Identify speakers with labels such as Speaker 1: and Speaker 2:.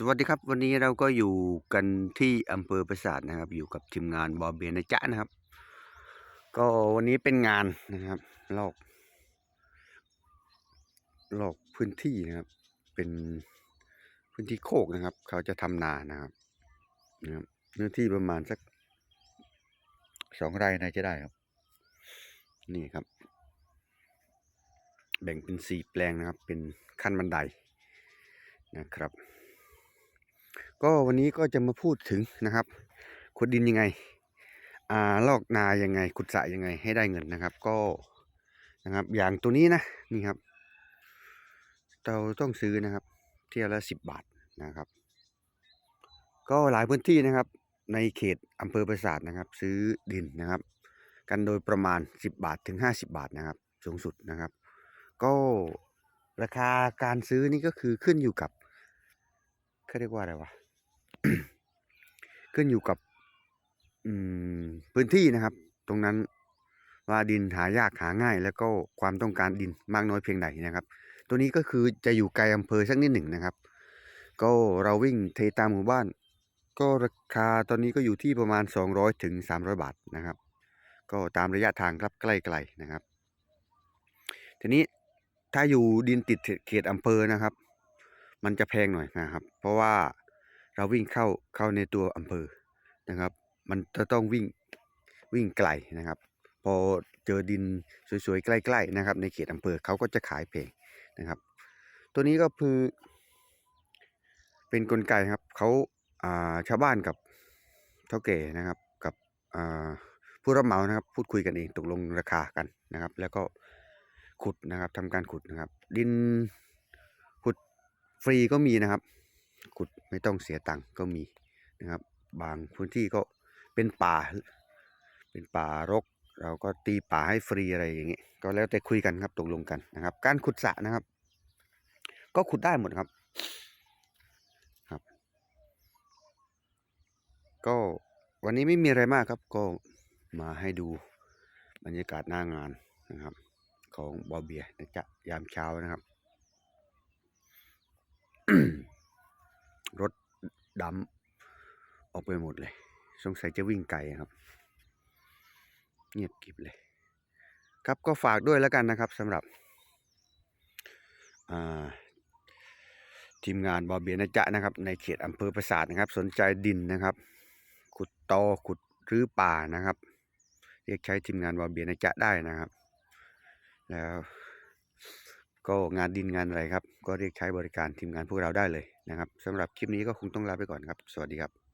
Speaker 1: สวัสดีครับ วันนี้เราก็อยู่กันที่อำเภอปราสาทนะครับ อยู่กับทีมงานบอเบียนะจ๊ะนะครับ ก็วันนี้เป็นงานนะครับลอกลอกพื้นที่นะครับ เป็นพื้นที่โคกนะครับ เขาจะทำนานะครับนะครับเนื้อที่ประมาณสักสองไร่น่าจะได้ครับ นี่ครับ แบ่งเป็นสี่แปลงนะครับ เป็นขั้นบันไดนะครับ ก็วันนี้ก็จะมาพูดถึงนะครับขุดดินยังไงอ่าลอกนายังไงขุดสระยังไงให้ได้เงินนะครับ ก็นะครับ อย่างตัวนี้นะนี่ครับ เราต้องซื้อนะครับ เที่ยวละสิบบาทนะครับ ก็หลายพื้นที่นะครับ ในเขตอำเภอปราสาทนะครับ ซื้อดินนะครับ กันโดยประมาณ 10 บาทถึง 50 บาทนะครับ สูงสุดนะครับ ก็ราคาการซื้อนี่ก็คือขึ้นอยู่กับเขาเรียกว่าอะไรวะ ขึ้นอยู่กับพื้นที่นะครับ ตรงนั้นว่าดินหายากหาง่าย แล้วก็ความต้องการดินมากน้อยเพียงใดนะครับ ตัวนี้ก็คือจะอยู่ไกลอำเภอสักนิดหนึ่งนะครับ ก็เราวิ่งเทตามหมู่บ้าน ก็ราคาตอนนี้ก็อยู่ที่ประมาณ 200ถึง300 บาทนะครับ ก็ตามระยะทางครับใกล้ๆนะครับ ทีนี้ถ้าอยู่ดินติดเขตอำเภอนะครับ มันจะแพงหน่อยนะครับ เพราะว่า เราวิ่งเข้าเข้าในตัวอำเภอนะครับ มันจะต้องวิ่งวิ่งไกลนะครับ พอเจอดินสวยๆใกล้ๆนะครับ ในเขตอำเภอเขาก็จะขายแพลงนะครับ ตัวนี้ก็คือ เป็นกลไกครับเขาาชาวบ้านกับเท่าแก่นะครับกับผู้รับเหมานะครับ พูดคุยกันเองตกลงราคากันนะครับ แล้วก็ขุดนะครับทำการขุดนะครับ ดินขุดฟรีก็มีนะครับ ขุดไม่ต้องเสียตังค์ก็มีนะครับ บางพื้นที่ก็เป็นป่า เป็นป่ารก เราก็ตีป่าให้ฟรีอะไรอย่างเงี้ยก็แล้วแต่คุยกันครับตกลงกันนะครับ การขุดสระนะครับ ก็ขุดได้หมดครับครับ ก็วันนี้ไม่มีอะไรมากครับ ก็มาให้ดูบรรยากาศหน้างานนะครับ ของบอเบียนะจ๊ะยามเช้านะครับ ดำออกไปหมดเลย สงสัยจะวิ่งไกลครับ เงียบกิบเลย ครับก็ฝากด้วยแล้วกันนะครับสำหรับทีมงานบอเบียนะจ๊ะนะครับ ในเขตอำเภอปราสาทนะครับ สนใจดินนะครับ ขุดตอขุดรื้อป่านะครับ เรียกใช้ทีมงานบอเบียนะจ๊ะได้นะครับ แล้ว ก็งานดินงานอะไรครับ ก็เรียกใช้บริการทีมงานพวกเราได้เลยนะครับสำหรับคลิปนี้ก็คงต้องลาไปก่อนครับ สวัสดีครับ